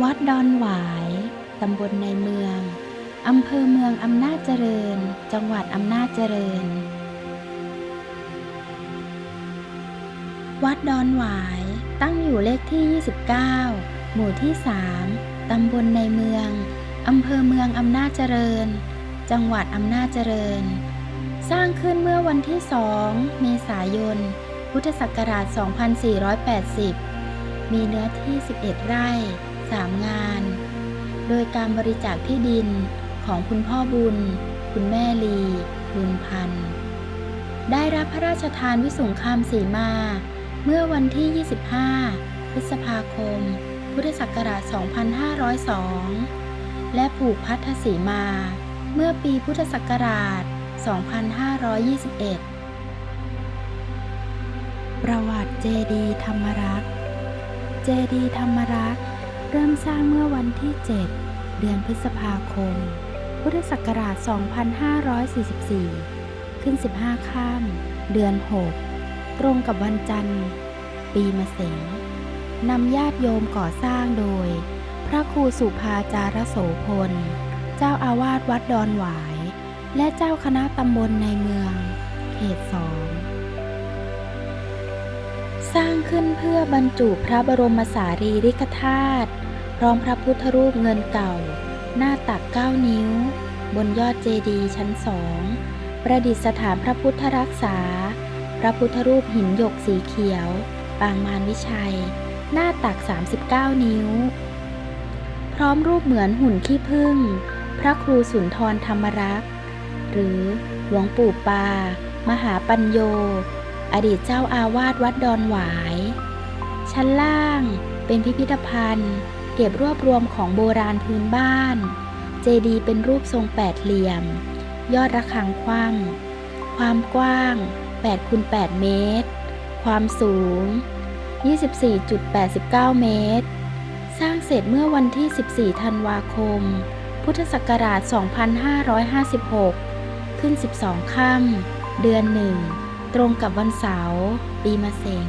วัดดอนหวาย ตำบลในเมือง อำเภอเมืองอำนาจเจริญ จังหวัดอำนาจเจริญ วัดดอนหวายตั้งอยู่เลขที่ 29 หมู่ที่ 3 ตำบลในเมือง อำเภอเมืองอำนาจเจริญ จังหวัดอำนาจเจริญ สร้างขึ้นเมื่อวันที่ 2 เมษายน พุทธศักราช 2480 มีเนื้อที่ 11 ไร่ 3 งาน โดยการบริจาคที่ดินของคุณพ่อบุญ คุณแม่ลี บุญพันธ์ ได้รับพระราชทานวิสุงคามสีมา เมื่อวันที่ 25 พฤษภาคม พุทธศักราช 2502 และผูกพัทธสีมา เมื่อปีพุทธศักราช 2521ประวัติเจดีธรรมรักษ์ เจดีธรรมรักษ์ เริ่มสร้างเมื่อวันที่ 7 เดือนพฤษภาคม พุทธศักราช 2544 ขึ้น 15 ข้าม เดือน 6 ตรงกับวันจันทร์ ปีมะเสงนำญาติโยมก่อสร้างโดย พระครูสุภาจารโสพล เจ้าอาวาสวัดดอนหวาย และเจ้าคณะตำบลในเมือง เขตสองสร้างขึ้นเพื่อบรรจุพระบรมสารีริกธาตุ ร้อมพระพุทธรูปเงินเก่า หน้าตัก 9 นิ้ว บนยอดเจดีย์ชั้นสองประดิษฐานพระพุทธรักษา พระพุทธรูปหินหยกสีเขียว ปางมารวิชัย หน้าตัก 39 นิ้ว พร้อมรูปเหมือนหุ่นขี้ผึ้งพระครูสุนทรธรรมรักษ์ หรือหลวงปู่ปา มหาปัญโย อดีตเจ้าอาวาสวัดดอนหวาย ชั้นล่างเป็นพิพิธภัณฑ์ เก็บรวบรวมของโบราณพื้นบ้าน เจดีย์เป็นรูปทรงแปดเหลี่ยม ยอดระฆังคว่ำความกว้าง8คูณ8เมตร ความสูง 24.89 เมตร สร้างเสร็จเมื่อวันที่ 14 ธันวาคม พุทธศักราช 2556 ขึ้น 12 ค่ำเดือนหนึ่ง ตรงกับวันเสาร์ ปีมะเสง